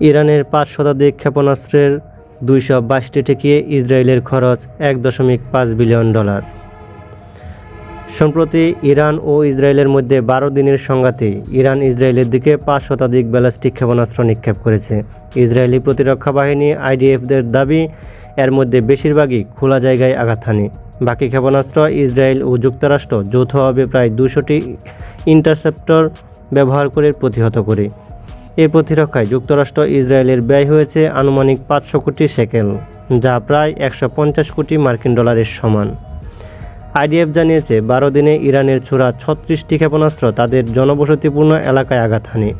ইরানের পাঁচ শতাধিক ক্ষেপণাস্ত্রের দুইশো বাইশটি ঠেকিয়ে ইসরায়েলের খরচ এক দশমিক পাঁচ বিলিয়ন ডলার। সম্প্রতি ইরান ও ইসরায়েলের মধ্যে বারো দিনের সংঘাতে ইরান ইসরায়েলের দিকে পাঁচ শতাধিক ব্যালিস্টিক ক্ষেপণাস্ত্র নিক্ষেপ করেছে। ইসরায়েলি প্রতিরক্ষা বাহিনী আইডিএফদের দাবি, এর মধ্যে বেশিরভাগই খোলা জায়গায় আঘাত হানে। বাকি ক্ষেপণাস্ত্র ইসরায়েল ও যুক্তরাষ্ট্র যৌথভাবে প্রায় দুশোটি ইন্টারসেপ্টর ব্যবহার করে প্রতিহত করে। এই প্রতিরক্ষায় যুক্তরাষ্ট্র ইসরায়েলের ব্যয় হয়েছে আনুমানিক পাঁচশো কোটি সেকেল যা প্রায় একশো পঞ্চাশ কোটি মার্কিন ডলারের সমান। আইডিএফ জানিয়েছে, বারো দিনে ইরানের ছোড়া ছত্রিশটি ক্ষেপণাস্ত্র তাদের জনবসতিপূর্ণ এলাকায় আঘাত হানে।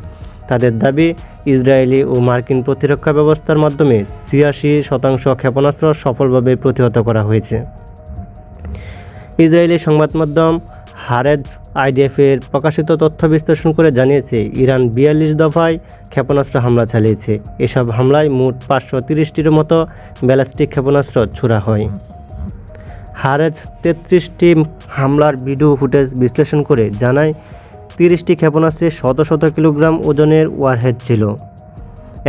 তাদের দাবি, ইসরায়েলি ও মার্কিন প্রতিরক্ষা ব্যবস্থার মাধ্যমে ছিয়াশি শতাংশ ক্ষেপণাস্ত্র সফলভাবে প্রতিহত করা হয়েছে। ইসরায়েলি সংবাদ মাধ্যম হারেজ আইডিএফের প্রকাশিত তথ্য বিশ্লেষণ করে জানিয়েছে, ইরান বিয়াল্লিশ দফায় ক্ষেপণাস্ত্র হামলা চালিয়েছে। এসব হামলায় মোট পাঁচশো তিরিশটির মতো ব্যালিস্টিক ক্ষেপণাস্ত্র ছোড়া হয়। হারেজ তেত্রিশটি হামলার ভিডিও ফুটেজ বিশ্লেষণ করে জানায়, তিরিশটি ক্ষেপণাস্ত্রে শত শত কিলোগ্রাম ওজনের ওয়ারহেড ছিল।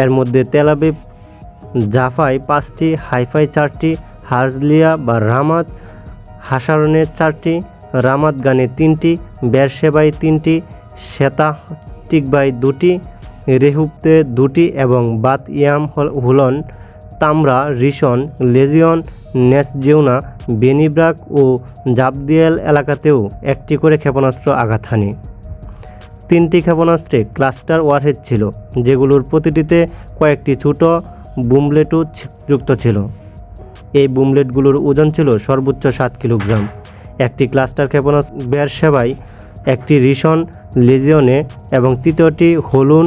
এর মধ্যে তেলাবিব জাফায় পাঁচটি হাইফাই চারটি, হার্জলিয়া বা রামাত হাসারনের চারটি রামাত গানে তিনটি বেরসেবাই তিনটি, শ্বেতা টিকবাই দুটি, রেহুবতে দুটি এবং Bat Yam Holon, Tamra Rishon Lezion, Ness Ziona, Bnei Brak ও জাবদিয়েল এলাকাতেও একটি করে ক্ষেপণাস্ত্র আঘাত হানে। তিনটি ক্ষেপণাস্ত্রে ক্লাস্টার ওয়ারহেড ছিল, যেগুলোর প্রতিটিতে কয়েকটি ছোট বুমলেটও যুক্ত ছিল। এই বুমলেটগুলোর ওজন ছিল সর্বোচ্চ সাত কিলোগ্রাম। একটি ক্লাস্টার ক্ষেপণাস্ত্র বেরসেবাই একটি রিশন লেজিয়নে এবং তৃতীয়টি হলুন,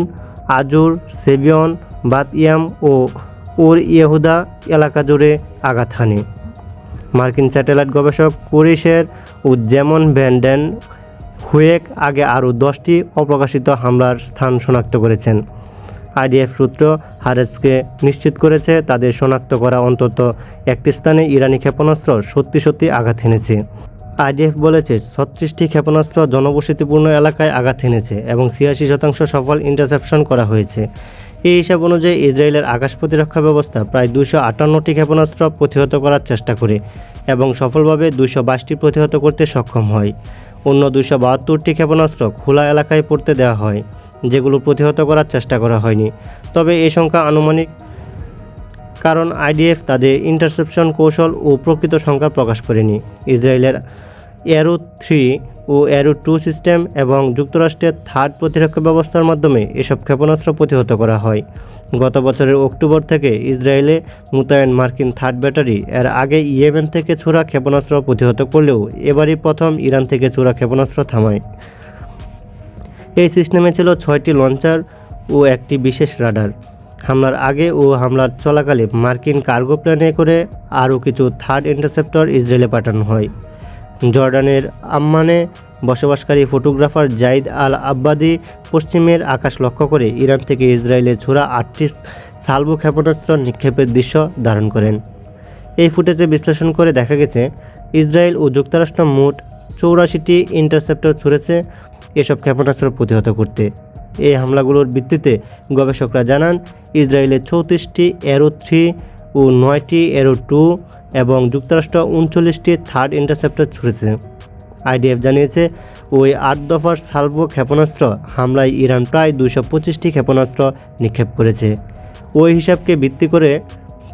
আজুর, সেভিয়ন, বাতইয়াম ও ওর ইয়েহুদা এলাকা জুড়ে আঘাত হানে। মার্কিন স্যাটেলাইট গবেষক কুরিশের ও যেমন ভ্যান্ডেন হুয়েক আগে আরও দশটি অপ্রকাশিত হামলার স্থান শনাক্ত করেছেন। আইডিএফ সূত্র হারেসকে নিশ্চিত করেছে, তাদের শনাক্ত করা অন্তত একটি স্থানে ইরানি ক্ষেপণাস্ত্র সত্যি সত্যি আঘাত হেনেছে। আইডিএফ বলেছে, ছত্রিশটি ক্ষেপণাস্ত্র জনবসতিপূর্ণ এলাকায় আঘাত হেনেছে এবং ছিয়াশি শতাংশ সফল ইন্টারসেপশন করা হয়েছে। এই হিসাব অনুযায়ী ইসরায়েলের আকাশ প্রতিরক্ষা ব্যবস্থা প্রায় দুশো আটান্নটি ক্ষেপণাস্ত্র প্রতিহত করার চেষ্টা করে এবং সফলভাবে দুশো বাইশটি প্রতিহত করতে সক্ষম হয়। অন্য দুশো বাহাত্তরটি ক্ষেপণাস্ত্র খোলা এলাকায় পড়তে দেওয়া হয়, যেগুলো প্রতিহত করার চেষ্টা করা হয়নি। তবে এই সংখ্যা আনুমানিক কারণ আইডিএফ তাদের ইন্টারসেপশন কৌশল ও প্রকৃত সংখ্যা প্রকাশ করেনি। ইসরায়েলের অ্যারো থ্রি ও অ্যারো টু সিস্টেম এবং যুক্তরাষ্ট্রের থার্ড প্রতিরক্ষা ব্যবস্থার মাধ্যমে এসব ক্ষেপণাস্ত্র প্রতিহত করা হয়। গত বছরের অক্টোবর থেকে ইসরায়েলে মোতায়েন মার্কিন থার্ড ব্যাটারি এর আগে ইয়েমেন থেকে ছোড়া ক্ষেপণাস্ত্র প্রতিহত করলেও এবারই প্রথম ইরান থেকে ছোড়া ক্ষেপণাস্ত্র থামায়। এই সিস্টেমে ছিল ছয়টি লঞ্চার ও একটি বিশেষ রাডার হামলার আগে ও হামলার চলাকালে মার্কিন কার্গো প্লেনে করে আরও কিছু থার্ড ইন্টারসেপ্টর ইসরায়েলে পাঠানো হয়। জর্ডানের আম্মানে বসবাসকারী ফটোগ্রাফার জাইদ আল আব্বাদি পশ্চিমের আকাশ লক্ষ্য করে ইরান থেকে ইসরায়েলে ছোড়া আটটি সালবো ক্ষেপণাস্ত্র নিক্ষেপের দৃশ্য ধারণ করেন। এই ফুটেজে বিশ্লেষণ করে দেখা গেছে, ইসরায়েল ও যুক্তরাষ্ট্র মোট চৌরাশিটি ইন্টারসেপ্টর ছুড়েছে এসব ক্ষেপণাস্ত্র প্রতিহত করতে। এই হামলাগুলোর ভিত্তিতে গবেষকরা জানান ইসরায়েলের চৌত্রিশটি অ্যারো থ্রি ও নয়টি অ্যারো টু এবং যুক্তরাষ্ট্র উনচল্লিশটি থার্ড ইন্টারসেপ্টর ছুড়েছে। আইডিএফ জানিয়েছে, ওই আট দফার সালভো ক্ষেপণাস্ত্র হামলায় ইরান প্রায় দুশো পঁচিশটি ক্ষেপণাস্ত্র নিক্ষেপ করেছে। ওই হিসাবকে ভিত্তি করে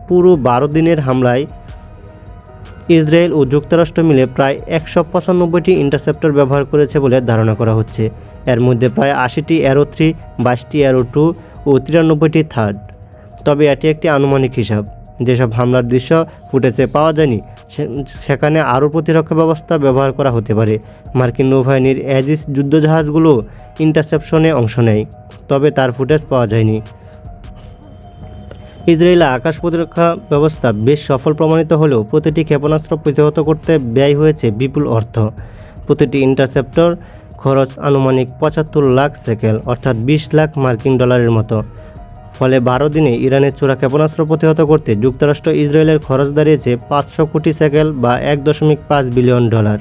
পুরো বারো দিনের হামলায় ইসরায়েল ও যুক্তরাষ্ট্র মিলে প্রায় একশো পঁচানব্বইটি ইন্টারসেপ্টর ব্যবহার করেছে বলে ধারণা করা হচ্ছে। এর মধ্যে প্রায় আশিটি অ্যারো থ্রি বাইশটি অ্যারো টু ও তিরানব্বইটি থার্ড তবে এটি একটি আনুমানিক হিসাব। যেসব হামলার দৃশ্য, ফুটেজে পাওয়া যায়নি সেখানে আরও প্রতিরক্ষা ব্যবস্থা ব্যবহার করা হতে পারে। মার্কিন নৌবাহিনীর অ্যাজিস যুদ্ধজাহাজগুলো ইন্টারসেপশনে অংশ নেয়, তবে তার ফুটেজ পাওয়া যায়নি। ইসরায়েলে আকাশ প্রতিরক্ষা ব্যবস্থা বেশ সফল প্রমাণিত হলেও প্রতিটি ক্ষেপণাস্ত্র প্রতিহত করতে ব্যয় হয়েছে বিপুল অর্থ। প্রতিটি ইন্টারসেপ্টর খরচ আনুমানিক পঁচাত্তর লাখ সেকেল, অর্থাৎ বিশ লাখ মার্কিন ডলারের মতো। ফলে বারো দিনে ইরানের চোরা ক্ষেপণাস্ত্র প্রতিহত করতে যুক্তরাষ্ট্র ইসরায়েলের খরচ দাঁড়িয়েছে পাঁচশো কোটি সেকেল বা এক দশমিক পাঁচ বিলিয়ন ডলার।